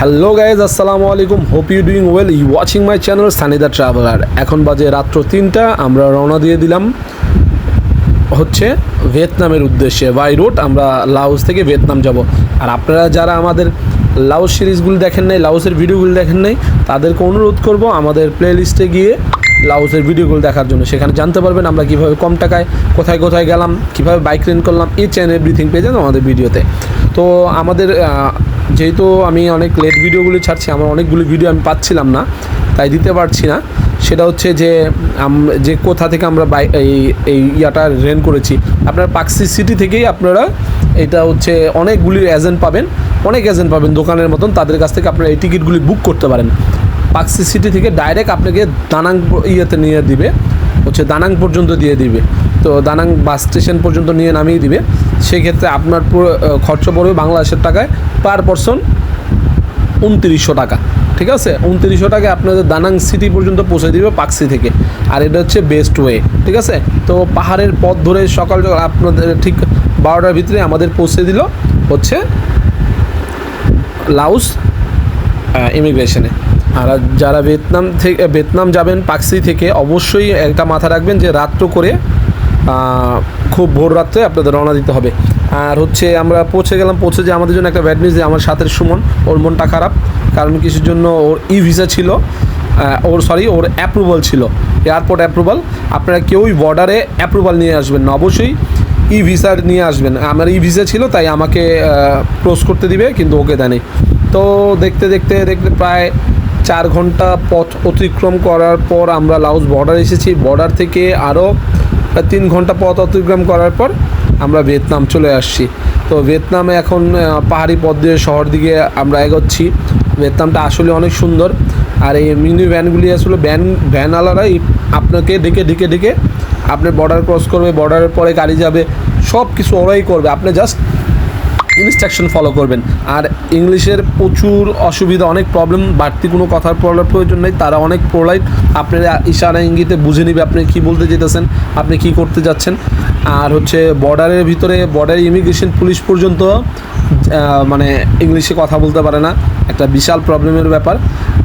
Hello guys আসসালামু আলাইকুম hope you doing well you watching my channel Sanida traveller এখন বাজে রাত্র তিনটা, আমরা রওনা দিয়ে দিলাম হচ্ছে ভিয়েতনামের উদ্দেশ্যে। বাই রোড আমরা লাউস থেকে ভিয়েতনাম যাব। আর আপনারা যারা আমাদের লাউস সিরিজগুলো দেখেন নাই লাউসের ভিডিওগুলো দেখেন নাই, তাদেরকে অনুরোধ করব আমাদের প্লে লিস্টে গিয়ে লাউসের ভিডিওগুলো দেখার জন্য। সেখানে জানতে পারবেন আমরা কীভাবে কম টাকায় কোথায় কোথায় গেলাম, কীভাবে বাইক রেন্ট করলাম ইচ অ্যান্ড এভরিথিং পেয়ে যান আমাদের ভিডিওতে। তো আমাদের যেহেতু আমি অনেক লেট ভিডিওগুলি ছাড়ছি, আমার অনেকগুলি ভিডিও আমি পাচ্ছিলাম না, তাই দিতে পারছি না। সেটা হচ্ছে যে যে কোথা থেকে আমরা বাই এই এই ইয়াটা রেন্ট করেছি, আপনারা পাকসি সিটি থেকেই আপনারা এটা হচ্ছে অনেকগুলি এজেন্ট পাবেন। অনেক এজেন্ট পাবেন দোকানের মতন, তাদের কাছ থেকে আপনারা এই টিকিটগুলি বুক করতে পারেন। পাকসি সিটি থেকে ডাইরেক্ট আপনাকে দানাং ইয়েতে নিয়ে দিবে। হচ্ছে দানাং পর্যন্ত দিয়ে দিবে। তো দানাং বাস স্টেশন পর্যন্ত নিয়ে নামিয়ে দিবে। সেক্ষেত্রে আপনার পুরো খরচ পড়বে বাংলাদেশের টাকায় পার পারসন উনত্রিশশো টাকা। ঠিক আছে? উনত্রিশশো টাকা আপনাদের দানাং সিটি পর্যন্ত পৌঁছে দিবে পাকসি থেকে। আর এটা হচ্ছে বেস্ট ওয়ে। ঠিক আছে? তো পাহাড়ের পথ ধরে সকাল সকাল আপনাদের ঠিক বারোটার ভিতরে আমাদের পৌঁছে দিল হচ্ছে লাউস ইমিগ্রেশনে। আর যারা ভিয়েতনাম থেকে ভিয়েতনাম যাবেন, পাকসি থেকে অবশ্যই একটা মাথা রাখবেন যে রাত্র করে খুব ভোর রাত্রে আপনাদের রওনা দিতে হবে। আর হচ্ছে আমরা পৌঁছে গেলাম, পৌঁছে যে আমাদের জন্য একটা ব্যাড নিউজ যে আমার সাথে সুমন, ওর মনটা খারাপ, কারণ কিছুর জন্য ওর ই ভিসা ছিল ওর সরি ওর অ্যাপ্রুভাল ছিল। এয়ারপোর্ট অ্যাপ্রুভাল আপনারা কেউই বর্ডারে অ্যাপ্রুভাল নিয়ে আসবেন না, অবশ্যই ই ভিসা নিয়ে আসবেন। আমার ই ভিসা ছিল, তাই আমাকে ক্লোজ করতে দিবে, কিন্তু ওকে দেয়নি। তো দেখতে দেখতে দেখতে প্রায় চার ঘণ্টা পথ অতিক্রম করার পর আমরা লাউস বর্ডার এসেছি। বর্ডার থেকে আরও তিন ঘণ্টা পথ অতিক্রম করার পর আমরা ভিয়েতনাম চলে আসছি। তো ভিয়েতনামে এখন পাহাড়ি পথ দিয়ে শহর দিকে আমরা এগোচ্ছি। ভিয়েতনামটা আসলে অনেক সুন্দর। আর এই মিনি ভ্যানগুলি আসলে ভ্যান, ভ্যানওয়ালারাই আপনাকে ডেকে ডেকে ডেকে আপনার বর্ডার ক্রস করবে, বর্ডারের পরে গাড়ি যাবে সব কিছু ওরাই করবে। আপনি জাস্ট ইনস্ট্রাকশন ফলো করবেন। আর ইংলিশের প্রচুর অসুবিধা, অনেক প্রবলেম বাড়তি কোনো কথার বলার প্রয়োজন নেই। তারা অনেক প্রোলাইট আপনার ইশারা ইঙ্গিতে বুঝে নিবে আপনি কী বলতে যেতেছেন, আপনি কী করতে যাচ্ছেন। আর হচ্ছে বর্ডারের ভিতরে বর্ডার ইমিগ্রেশন পুলিশ পর্যন্ত মানে ইংলিশে কথা বলতে পারে না। একটা বিশাল প্রবলেমের ব্যাপার,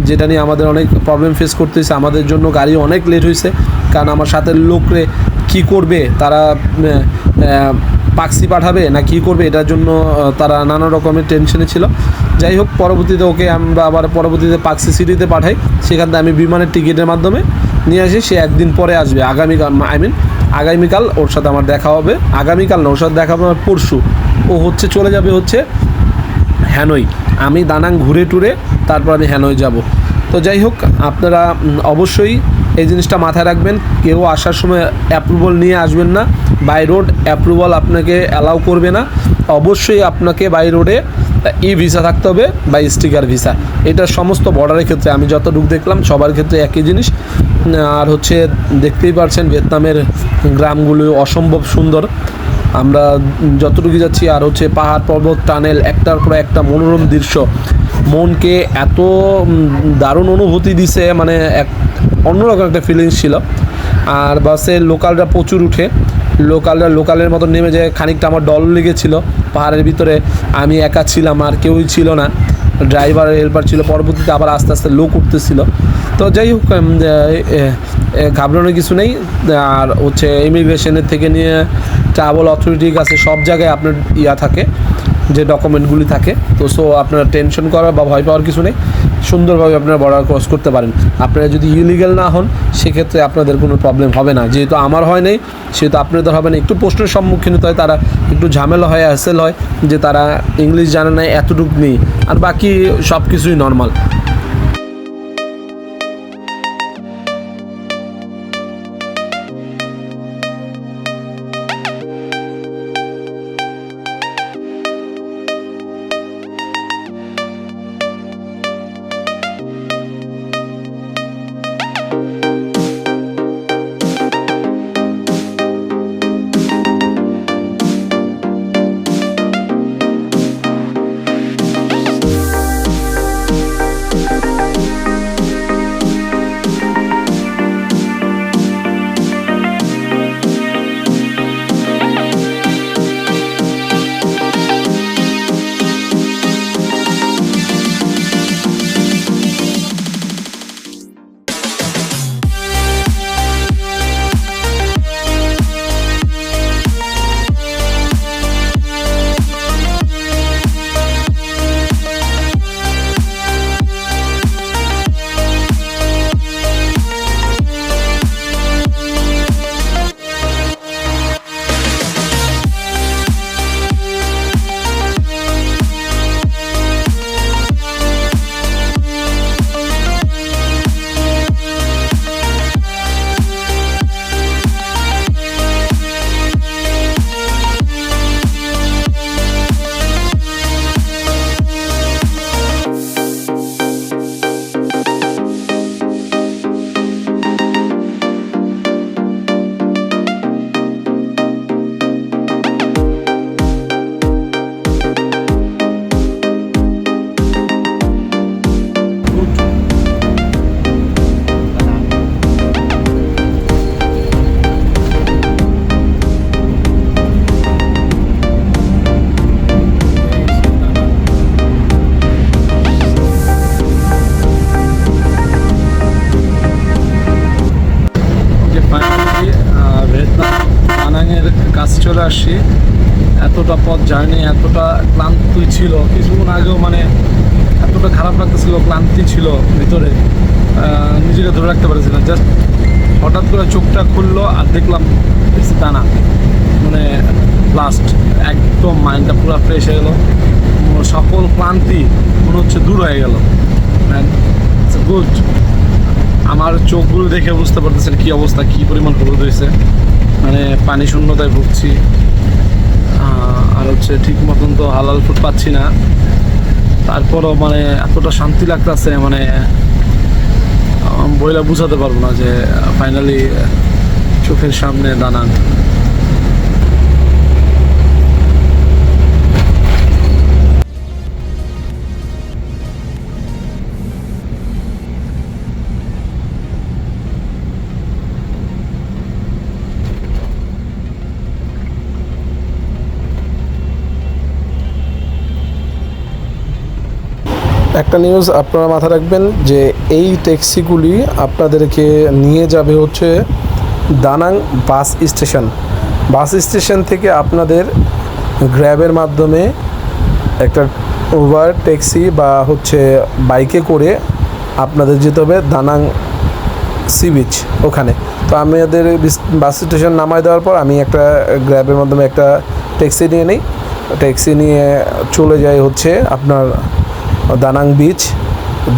যেটা নিয়ে আমাদের অনেক প্রবলেম ফেস করতে হয়েছে আমাদের জন্য গাড়ি অনেক লেট হয়েছে কারণ আমার সাথে লোকরে কি করবে, তারা পাক্সি পাঠাবে না কি করবে, এটার জন্য তারা নানা রকমের টেনশনে ছিল। যাই হোক, পরবর্তীতে ওকে আমরা আবার পরবর্তীতে পাক্সি সিটিতে পাঠাই। সেখান থেকে আমি বিমানের টিকিটের মাধ্যমে নিয়ে আসি, সে একদিন পরে আসবে। আগামীকাল আই মিন আগামীকাল ওর সাথে আমার দেখা হবে। আগামীকাল না, ওর সাথে দেখা হবে আমার পরশু। ও হচ্ছে, চলে যাবে হচ্ছে হ্যানই আমি দানাং ঘুরে টুরে তারপর আমি হ্যানই যাব। তো যাই হোক, আপনারা অবশ্যই এই জিনিসটা মাথায় রাখবেন। কেউ আসার সময় অ্যাপ্রুভাল নিয়ে আসবেন না। বাই রোড অ্যাপ্রুভাল আপনাকে অ্যালাউ করবে না। অবশ্যই আপনাকে বাই রোডে ই ভিসা থাকতে হবে বা স্টিকার ভিসা এটা সমস্ত বর্ডারের ক্ষেত্রে আমি যতটুকু দেখলাম, সবার ক্ষেত্রে একই জিনিস। আর হচ্ছে দেখতেই পারছেন ভিয়েতনামের গ্রামগুলো অসম্ভব সুন্দর। আমরা যতটুকু যাচ্ছি, আর হচ্ছে পাহাড় পর্বত, টানেল, একটার পর একটা মনোরম দৃশ্য। মনকে এত দারুণ অনুভূতি দিছে মানে এক অন্যরকম একটা ফিলিংস ছিল। আর বাসে লোকালরা প্রচুর উঠে। লোকালরা লোকালের মতো নেমে যে খানিকটা আমার ডল লেগেছিল। পাহাড়ের ভিতরে আমি একা ছিলাম, আর কেউই ছিল না। ড্রাইভার, হেল্পার ছিল। পরবর্তীতে আবার আস্তে আস্তে লোক উঠতেছিল। তো যাই হোক ঘাবড়ানোর কিছু নেই। আর হচ্ছে ইমিগ্রেশনের থেকে নিয়ে ট্রাভেল অথরিটির কাছে সব জায়গায় আপনার ইয়া থাকে। যে ডকুমেন্টগুলি থাকে, তো সো আপনারা টেনশন করার বা ভয় পাওয়ার কিছু নেই। সুন্দরভাবে আপনারা বর্ডার ক্রস করতে পারেন। আপনারা যদি ইলিগাল না হন, সেক্ষেত্রে আপনাদের কোনো প্রবলেম হবে না। যেহেতু আমার হয় নাই, সেহেতু আপনাদের হবে না। একটু প্রশ্নের সম্মুখীন হতে হয়, তারা একটু ঝামেলা হয় হ্যাসেল হয়, যে তারা ইংলিশ জানে না এতটুকু নেই। আর বাকি সব কিছুই নর্মাল নিজেকে ধরে রাখতে পারছিলাম জাস্ট হঠাৎ করে চোখটা খুললো আর দেখলাম দানা মানে লাস্ট একদম মাইন্ডটা পুরো ফ্রেশ হয়ে গেলো। সকল ক্লান্তি মনে হচ্ছে দূর হয়ে গেল। গুড আমার চোখগুলো দেখে বুঝতে পারতেছেন কি অবস্থা, কি পরিমাণ হলুদ হয়েছে। মানে পানি শূন্যতায় ভুগছি। আর হচ্ছে ঠিক মতন তো হালাল ফুড পাচ্ছি না। তারপরও মানে এতটা শান্তি লাগতেছে মানে বইলা বুঝাতে পারব না যে ফাইনালি চোখের সামনে দানান। একটা নিউজ আপনারা মাথায় রাখবেন যে এই ট্যাক্সিগুলি আপনাদেরকে নিয়ে যাবে হচ্ছে দানাং বাস স্টেশন। বাস স্টেশন থেকে আপনাদের গ্র্যাবের মাধ্যমে একটা উবার ট্যাক্সি বা হচ্ছে বাইকে করে আপনাদের যেতে হবে দানাং সি বিচ ওখানে। তো আমাদের বিস- স্টেশন নামায় দেওয়ার পর আমি একটা গ্র্যাবের মাধ্যমে একটা ট্যাক্সি নিয়ে নিই। ট্যাক্সি নিয়ে চলে যাই হচ্ছে আপনার দানাং বিচ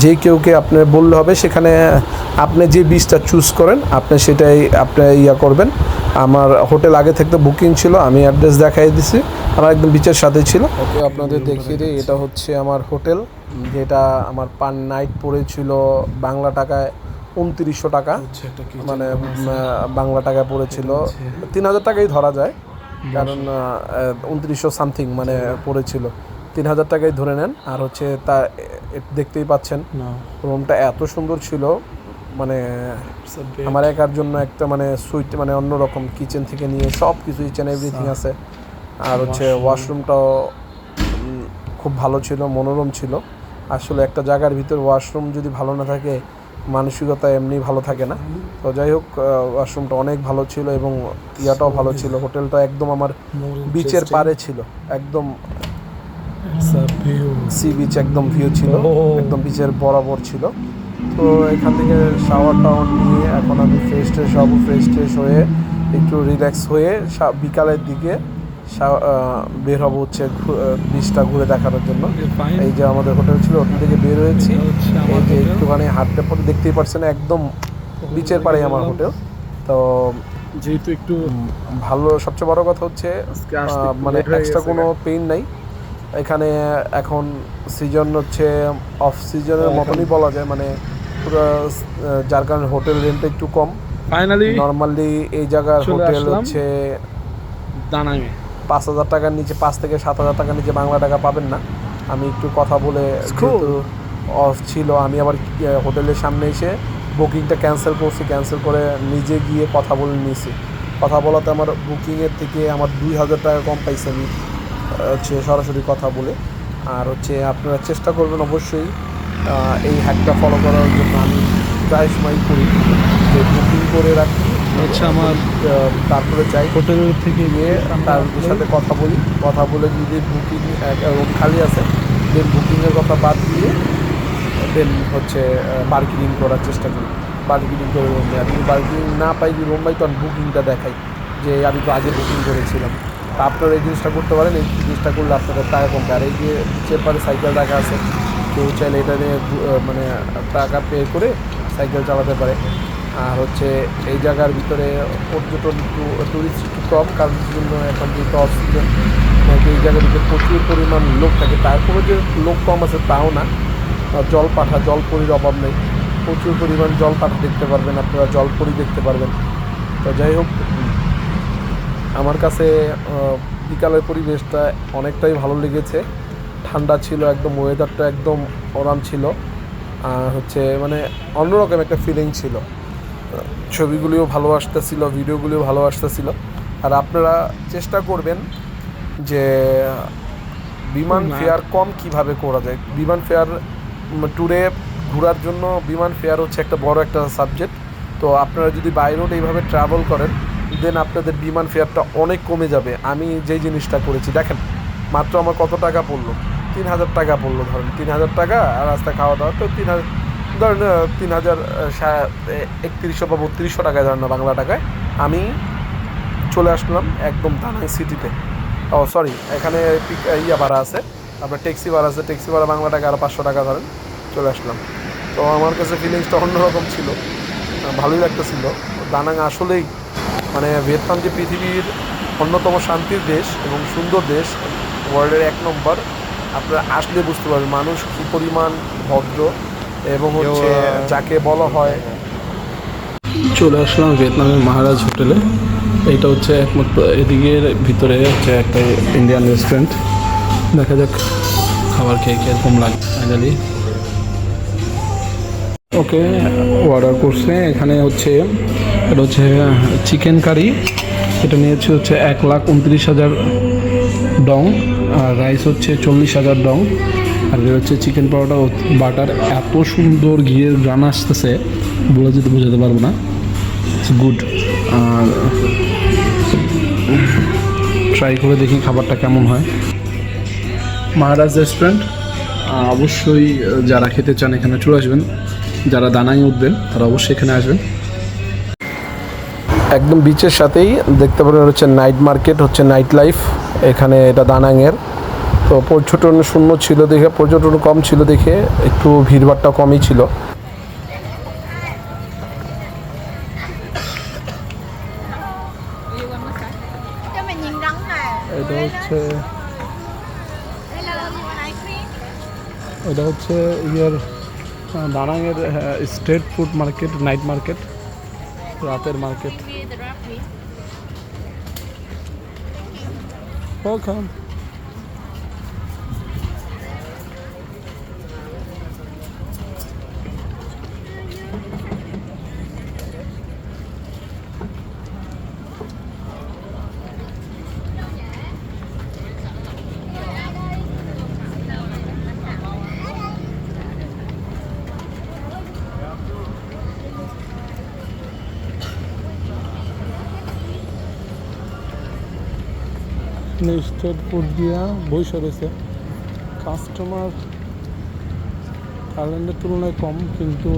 যে কেউকে আপনি বললে হবে সেখানে আপনি যে বিচটা চুজ করেন আপনি সেটাই আপনি ইয়া করবেন। আমার হোটেল আগে থেকে বুকিং ছিল আমি অ্যাড্রেস দেখাই দিছি আমার একদম বিচের সাথে ছিল। ওকে আপনাদের দেখিয়ে দিই এটা হচ্ছে আমার হোটেল যেটা আমার পার নাইট পড়েছিল বাংলা টাকায় উনত্রিশশো টাকা। মানে বাংলা টাকায় পড়েছিল। তিন হাজার টাকাই ধরা যায় কারণ উনত্রিশশো সামথিং মানে পড়েছিল। তিন হাজার টাকাই ধরে নেন আর হচ্ছে তা দেখতেই পাচ্ছেন। রুমটা এত সুন্দর ছিল মানে আমার একার জন্য একটা মানে সুইট মানে অন্যরকম কিচেন থেকে নিয়ে সব কিছু অ্যান্ড এভরিথিং আছে। আর হচ্ছে ওয়াশরুমটাও খুব ভালো ছিল মনোরম ছিল। আসলে একটা জায়গার ভিতর ওয়াশরুম যদি ভালো না থাকে মানসিকতা এমনি ভালো থাকে না। তো যাই হোক ওয়াশরুমটা অনেক ভালো ছিল এবং ইয়াটাও ভালো ছিল। হোটেলটা একদম আমার বিচের পারে ছিল। একদম সি বিচ একদম ভিউ ছিল Oh. একদম বিচের বরাবর ছিল। তো এখান থেকে শাওয়ার টাওয়ার নিয়ে এখন আমি ফ্রেশ ট্রেশ হব ফ্রেশ ট্রেশ হয়ে একটু রিল্যাক্স হয়ে বিকালের দিকে বের হব হচ্ছে বিচটা ঘুরে দেখানোর জন্য। এই যে আমাদের হোটেল ছিল হোটেল থেকে বের হয়েছি। এই যে একটুখানি হাঁটতে পরে দেখতেই পারছেন একদম বিচের পাড়ে আমার হোটেল তো যেহেতু একটু ভালো সবচেয়ে বড় কথা হচ্ছে মানে এক্সট্রা কোনো পেইন নাই। এখানে এখন সিজন হচ্ছে অফ সিজনের মতনই বলা যায় মানে পুরো যার কারণে হোটেল রেন্ট একটু কম। ফাইনালি নর্মালি এই জায়গার হোটেল হচ্ছে দানাঙে পাঁচ হাজার টাকার নিচে পাঁচ থেকে সাত হাজার টাকার নিচে বাংলা টাকা পাবেন না। আমি একটু কথা বলে অফ ছিল আমি আবার হোটেলের সামনে এসে বুকিংটা ক্যান্সেল করছি ক্যান্সেল করে নিজে গিয়ে কথা বলে নিয়েছি। কথা বলাতে আমার বুকিংয়ের থেকে আমার দুই হাজার টাকা কম পাইছি আমি। হচ্ছে সরাসরি কথা বলে। আর হচ্ছে আপনারা চেষ্টা করবেন অবশ্যই এই হ্যাকটা ফলো করার জন্য। আমি প্রায় সময় করি যে বুকিং করে রাখি। হচ্ছে আমার তারপরে যাই হোটেল থেকে গিয়ে তার সাথে কথা বলি। কথা বলে যদি বুকিং রুম খালি আছে দেন বুকিংয়ের কথা বাদ দিয়ে দেন হচ্ছে বার্গেনিং করার চেষ্টা করি। বার্গেনিং করে রুম নেই যদি বার্গেনিং না পাই রুম পাই তখন বুকিংটা দেখাই যে আমি তো আগে বুকিং করেছিলাম। তা আপনারা এই জিনিসটা করতে পারেন, এই জিনিসটা করলে আপনাদের টাকা কমবে। আর এই যে নিচের পারে সাইকেল রাখা আছে, কেউ চাইলে এটা নিয়ে মানে টাকা পে করে সাইকেল চালাতে পারে। আর হচ্ছে এই জায়গার ভিতরে পর্যটন একটু টুরিস্ট একটু কম, কারণ জন্য এখন যেহেতু অফ এই জায়গার ভিতরে প্রচুর পরিমাণ লোক থাকে তারপরে যে লোক কম আছে তাও না। জল পাঠা জলপরির অভাব নেই। প্রচুর পরিমাণ জল পাঠা দেখতে পারবেন আপনারা, জল জলপরি দেখতে পারবেন। তো যাই হোক আমার কাছে বিকালের পরিবেশটা অনেকটাই ভালো লেগেছে। ঠান্ডা ছিল একদম ওয়েদারটা একদম আরাম ছিল। আর হচ্ছে মানে অন্যরকম একটা ফিলিং ছিল। ছবিগুলিও ভালো আসতেছিল ভিডিওগুলিও ভালো আসতেছিল। আর আপনারা চেষ্টা করবেন যে বিমান ফেয়ার কম কীভাবে করা যায়? বিমান ফেয়ার ট্যুরে ঘোরার জন্য বিমান ফেয়ার হচ্ছে একটা বড় একটা সাবজেক্ট তো আপনারা যদি বাই রোড এইভাবে ট্রাভেল করেন দেন আপনাদের বিমান ফেয়ারটা অনেক কমে যাবে। আমি যেই জিনিসটা করেছি, দেখেন, মাত্র আমার কত টাকা পড়ল? তিন হাজার টাকা পড়ল, ধরেন, তিন হাজার টাকা, আর রাস্তা খাওয়া দাওয়া তো তিন হাজার, ধরেন তিন হাজার একত্রিশশো বা বত্রিশশো টাকায় ধরেন না, বাংলা টাকায়। আমি চলে আসলাম একদম দানাং সিটিতে ও সরি এখানে ইয়া ভাড়া আছে, আপনার ট্যাক্সি ভাড়া আছে ট্যাক্সি ভাড়া বাংলা টাকা আর পাঁচশো টাকা ধরেন, চলে আসলাম। তো আমার কাছে ফিলিংসটা অন্যরকম ছিল, ভালোই লাগতেছিল। দানাং আসলেই ভিয়েতনাম যে পৃথিবীর অন্যতম শান্তির দেশ এবং সুন্দর দেশ ওয়ার্ল্ডের এক নম্বর আপনারা আসলে বুঝতে পারবেন মানুষ কী পরিমাণ ভদ্র এবং হচ্ছে যাকে বলা হয় চলে আসলাম ভিয়েতনামের মহারাজ হোটেলে। এইটা হচ্ছে একমাত্র এদিকের ভিতরে হচ্ছে একটা ইন্ডিয়ান রেস্টুরেন্ট দেখা যাক খাবার খেয়ে কীরকম লাগে ফাইনালি ওকে অর্ডার করছে। এখানে হচ্ছে এটা হচ্ছে চিকেন কারি এটা নিয়েছে হচ্ছে এক লাখ উনত্রিশ হাজার ডং, আর রাইস হচ্ছে চল্লিশ হাজার ডং। আর হচ্ছে চিকেন পাউডার বাটার এত সুন্দর ঘিয়ের গ্রান আসতেছে, বলে যেতে বোঝাতে পারব না। ইটস গুড আর ট্রাই করে দেখি খাবারটা কেমন হয়। মহারাজ রেস্টুরেন্ট অবশ্যই যারা খেতে চান এখানে চলে আসবেন। যারা দানাই উঠবেন, তারা অবশ্যই এখানে আসবেন। একদম বিচের সাথেই দেখতে পারেন হচ্ছে নাইট মার্কেট হচ্ছে নাইট লাইফ এখানে এটা দানাংয়ের তো পর্যটন শূন্য ছিল দেখে, পর্যটন কম ছিল দেখে, একটু ভিড়ভাড়টা কমই ছিল। এটা হচ্ছে এটা হচ্ছে ইয়ের দানাংয়ের street food market night market রাতের মার্কেট Give স্টেট ফুড দিয়া বইসা রয়েছে। কাস্টমার থাইল্যান্ডের তুলনায় কম, কিন্তু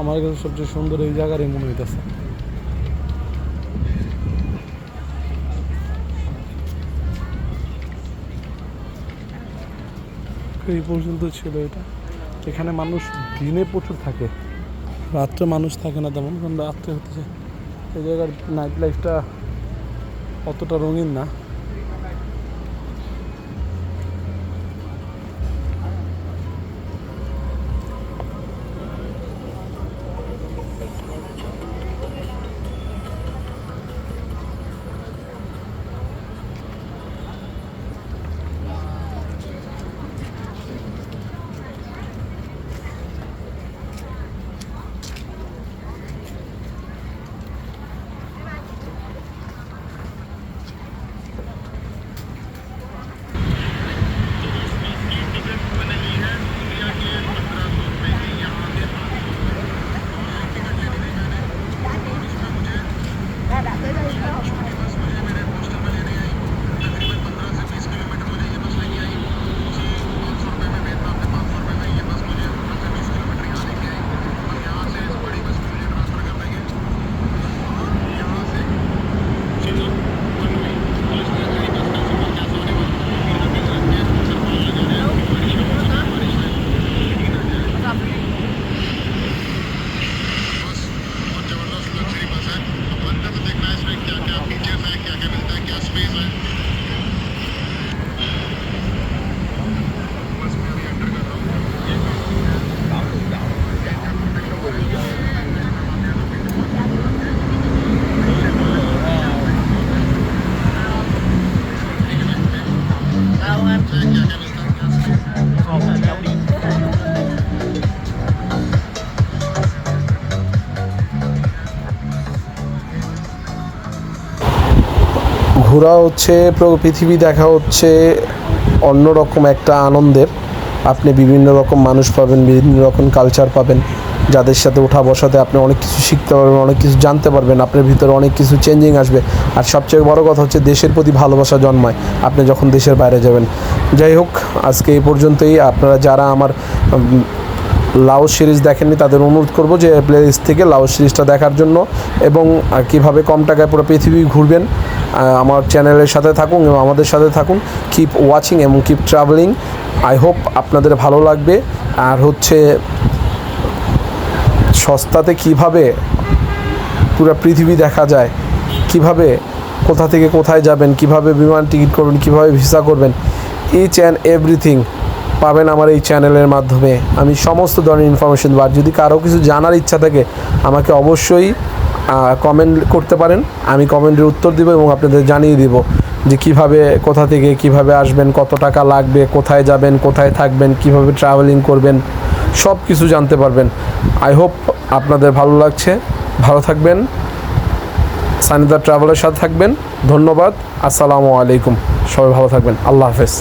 আমার কাছে সবচেয়ে সুন্দর এই জায়গারই মনে হইতেছে। এই পর্যন্ত ছিল এটা। এখানে মানুষ দিনে প্রচুর থাকে। রাত্রে মানুষ থাকে না তেমন, কারণ রাত্রে হচ্ছে এই জায়গার নাইট লাইফটা অতটা রঙিন না। ঘোরা হচ্ছে পৃথিবী দেখা হচ্ছে অন্যরকম একটা আনন্দের। আপনি বিভিন্ন রকম মানুষ পাবেন, বিভিন্ন রকম কালচার পাবেন। যাদের সাথে ওঠা বসাতে আপনি অনেক কিছু শিখতে পারবেন, অনেক কিছু জানতে পারবেন, আপনার ভিতরে অনেক কিছু চেঞ্জিং আসবে। আর সবচেয়ে বড় কথা হচ্ছে দেশের প্রতি ভালোবাসা জন্মায়, আপনি যখন দেশের বাইরে যাবেন। যাই হোক, আজকে এই পর্যন্তই। আপনারা যারা আমার লাউস সিরিজ দেখেননি, তাদের অনুরোধ করব যে প্লে লিস্ট থেকে লাউস সিরিজটা দেখার জন্য এবং কীভাবে কম টাকায় পুরো পৃথিবী ঘুরবেন আমার চ্যানেলের সাথে থাকুন এবং আমাদের সাথে থাকুন। কিপ ওয়াচিং এবং কিপ ট্রাভেলিং আই হোপ আপনাদের ভালো লাগবে। আর হচ্ছে, সস্তাতে কীভাবে পুরো পৃথিবী দেখা যায়, কীভাবে কোথা থেকে কোথায় যাবেন, কীভাবে বিমান টিকিট করবেন, কীভাবে ভিসা করবেন ইচ অ্যান্ড এভরিথিং পাবেন আমার এই চ্যানেলের মাধ্যমে। আমি সমস্ত ধরনের ইনফরমেশন আর যদি কারও কিছু জানার ইচ্ছা থাকে, আমাকে অবশ্যই কমেন্ট করতে পারেন। আমি কমেন্টের উত্তর দিব এবং আপনাদের জানিয়ে দিব যে কীভাবে, কোথা থেকে কীভাবে আসবেন, কত টাকা লাগবে, কোথায় যাবেন, কোথায় থাকবেন, কীভাবে ট্রাভেলিং করবেন সব কিছু জানতে পারবেন। আই হোপ আপনাদের ভালো লাগছে। ভালো থাকবেন। সানিদা ট্রাভেলের সাথে থাকবেন। ধন্যবাদ। আসসালামু আলাইকুম। সবাই ভালো থাকবেন। আল্লাহ হাফেজ।